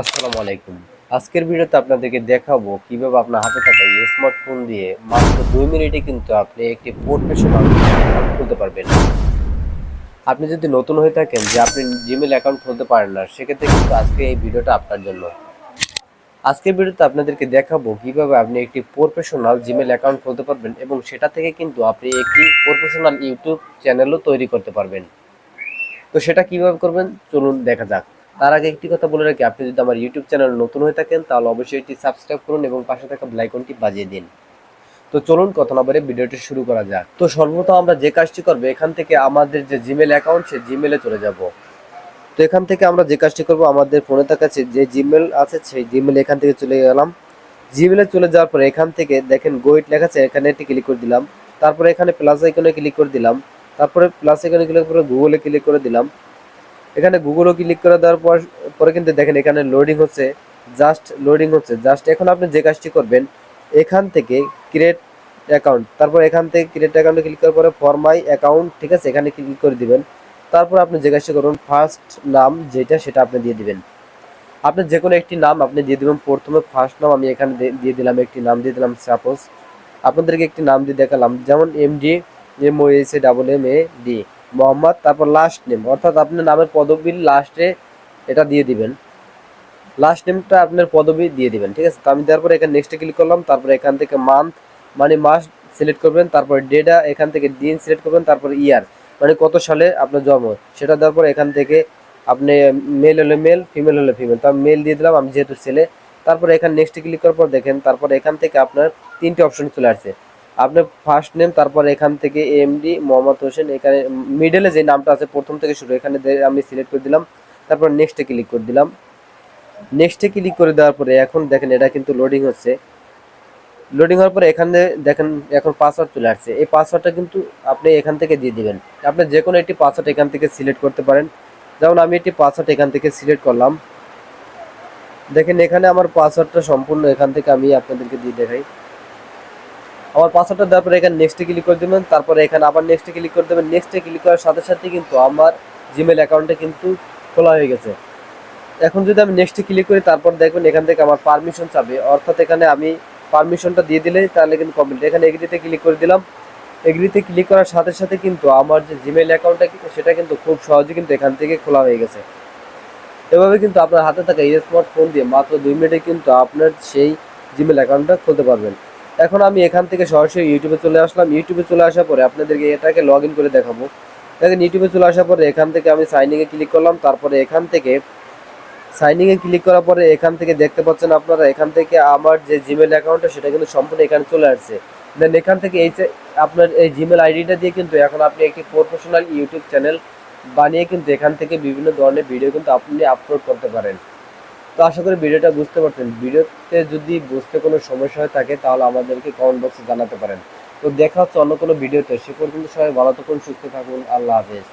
আসসালামু আলাইকুম। আজকের ভিডিওতে আপনাদেরকে দেখাবো কীভাবে আপনার হাতে থাকা স্মার্টফোন দিয়ে মাত্র দুই মিনিটে কিন্তু আপনি একটি প্রফেশনাল অ্যাকাউন্ট খুলতে পারবেন। আপনি যদি নতুন হয়ে থাকেন যে আপনি জিমেল অ্যাকাউন্ট খুলতে পারেন না, সেক্ষেত্রে কিন্তু আজকে এই ভিডিওটা আপনার জন্য। আজকের ভিডিওতে আপনাদেরকে দেখাবো কীভাবে আপনি একটি প্রফেশনাল জিমেল অ্যাকাউন্ট খুলতে পারবেন এবং সেটা থেকে কিন্তু আপনি একটি প্রফেশনাল ইউটিউব চ্যানেলও তৈরি করতে পারবেন। তো সেটা কীভাবে করবেন? চলুন দেখা যাক। তার আগে একটি কথা বলে রাখি, আপনি যদি আমার ইউটিউব চ্যানেল নতুন হয়ে থাকেন, তাহলে অবশ্যই এটি সাবস্ক্রাইব করুন এবং পাশে থাকা বেলাইকনটি বাজিয়ে দিন। তো চলুন কথা না বলে ভিডিওটি শুরু করা যাক। তো সর্বপ্রথম আমরা যে কাজটি করব, এখান থেকে আমাদের যে জিমেল অ্যাকাউন্ট সে জিমেলে চলে যাব। তো এখান থেকে আমরা যে কাজটি করব, আমাদের ফোনে থাকা যে- জিমেল আছে, সেই জিমেল এখান থেকে চলে গেলাম। জিমেলে চলে যাওয়ার পরে এখান থেকে দেখেন গোয়েট লেখা আছে, এখানে একটি ক্লিক করে দিলাম। তারপরে এখানে প্লাস আইকনে ক্লিক করে দিলাম। তারপরে প্লাস আইকনে ক্লিক করে গুগলে ক্লিক করে দিলাম। এখানে গুগলও ক্লিক করে দেওয়ার পর পরে কিন্তু দেখেন এখানে লোডিং হচ্ছে জাস্ট লোডিং হচ্ছে জাস্ট এখন আপনি যে কাজটি করবেন, এখান থেকে ক্রিয়েট অ্যাকাউন্ট তারপর এখান থেকে ক্রিয়েট অ্যাকাউন্টে ক্লিক করার পরে ফর মাই অ্যাকাউন্ট ঠিক আছে? এখানে ক্লিক করে দিবেন, তারপর আপনি যে কাজটি করুন ফার্স্ট নাম যেটা, সেটা আপনি দিয়ে দিবেন। আপনি যে কোনো একটি নাম আপনি দিয়ে দিবেন, প্রথমে ফার্স্ট নাম আমি এখানে দিয়ে দিলাম, একটি নাম দিয়ে দিলাম সাপোজ আপনাদেরকে একটি নাম দিয়ে দেখালাম, যেমন MD M O S A double M A D Mohammad, তারপর লাস্ট নেম অর্থাৎ আপনি নামের পদবীর লাস্টে এটা দিয়ে দিবেন। লাস্ট নেমটা আপনার পদবী দিয়ে দিবেন, ঠিক আছে? তো আমি দেওয়ার পরে এখানে নেক্সটে ক্লিক করলাম, তারপর এখান থেকে মান্থ মানে মাস সিলেক্ট করবেন, তারপর ডেটা এখান থেকে দিন সিলেক্ট করবেন, তারপর ইয়ার মানে কত সালে আপনার জন্ম সেটা দেওয়ার পর এখান থেকে আপনি মেল হলে মেল ফিমেল হলে ফিমেল তো আমি মেল দিয়ে দিলাম, আমি যেহেতু ছেলে, তারপরে এখানে নেক্সটে ক্লিক করার পর দেখেন, তারপর এখান থেকে আপনার তিনটে অপশন চলে আসছে। আপনার ফার্স্ট নেম তারপর এখান থেকে এমডি মোহাম্মদ হোসেন, এখানে মিডলে যে নামটা আছে প্রথম থেকে শুরু, এখানে আমি সিলেক্ট করে দিলাম, তারপর নেক্সটে ক্লিক করে দিলাম। নেক্সটে ক্লিক করে দেওয়ার পরে এখন দেখেন এটা কিন্তু লোডিং হচ্ছে। লোডিং হওয়ার পরে এখানে দেখেন এখন পাসওয়ার্ড চলে আসছে। এই পাসওয়ার্ডটা কিন্তু আপনি এখান থেকে দিয়ে দিবেন। আপনি যে কোনো একটি পাসওয়ার্ড এখান থেকে সিলেক্ট করতে পারেন। যেমন আমি একটি পাসওয়ার্ড এখান থেকে সিলেক্ট করলাম। দেখেন এখানে আমার পাসওয়ার্ডটা সম্পূর্ণ এখান থেকে আমি আপনাদেরকে দিয়ে দেখাই। আমার পাসওয়ার্ডটা দেওয়ার পরে এখানে নেক্সটে ক্লিক করে দেবেন, তারপরে এখানে আবার নেক্সটে ক্লিক করে দেবেন। নেক্সটে ক্লিক করার সাথে সাথে কিন্তু আমার জিমেল অ্যাকাউন্টটা কিন্তু খোলা হয়ে গেছে। এখন যদি আমি নেক্সটে ক্লিক করি, তারপর দেখবেন এখান থেকে আমার পারমিশন চাবে। অর্থাৎ এখানে আমি পারমিশনটা দিয়ে দিলে তাহলে কিন্তু কমপ্লিট এখানে এগ্রিতে ক্লিক করে দিলাম। এগ্রিতে ক্লিক করার সাথে সাথে কিন্তু আমার যে জিমেল অ্যাকাউন্টটা সেটা কিন্তু খুব সহজে কিন্তু এখান থেকে খোলা হয়ে গেছে। এভাবে কিন্তু আপনার হাতে থাকা স্মার্টফোন দিয়ে মাত্র দুই মিনিটে কিন্তু আপনার সেই জিমেল অ্যাকাউন্টটা খুলতে পারবেন। এখন আমি এখান থেকে সরাসরি ইউটিউবে চলে আসলাম। ইউটিউবে চলে আসার পরে আপনাদেরকে এটাকে লগ করে দেখাবো। দেখেন, ইউটিউবে চলে আসার পরে এখান থেকে আমি সাইনিংয়ে ক্লিক করলাম। তারপরে এখান থেকে সাইনিংয়ে ক্লিক করার পরে এখান থেকে দেখতে পাচ্ছেন আপনারা, এখান থেকে আমার যে জিমেল অ্যাকাউন্টটা সেটা কিন্তু সম্পূর্ণ এখানে চলে আসছে। দেন এখান থেকে এই আপনার এই জিমেল আইডিটা দিয়ে কিন্তু এখন আপনি একটি প্রফেশনাল ইউটিউব চ্যানেল বানিয়ে কিন্তু এখান থেকে বিভিন্ন ধরনের ভিডিও কিন্তু আপনি আপলোড করতে পারেন। তো আশা করি ভিডিওটা বুঝতে পারছেন। ভিডিওতে যদি বুঝতে কোনো সমস্যা হয়ে থাকে, তাহলে আমাদেরকে কমেন্ট বক্সে জানাতে পারেন। তো দেখা হচ্ছে অন্য কোনো ভিডিওতে। সে পর্যন্ত সবাই ভালো থাকুন, সুস্থ থাকুন। আল্লাহ হাফেজ।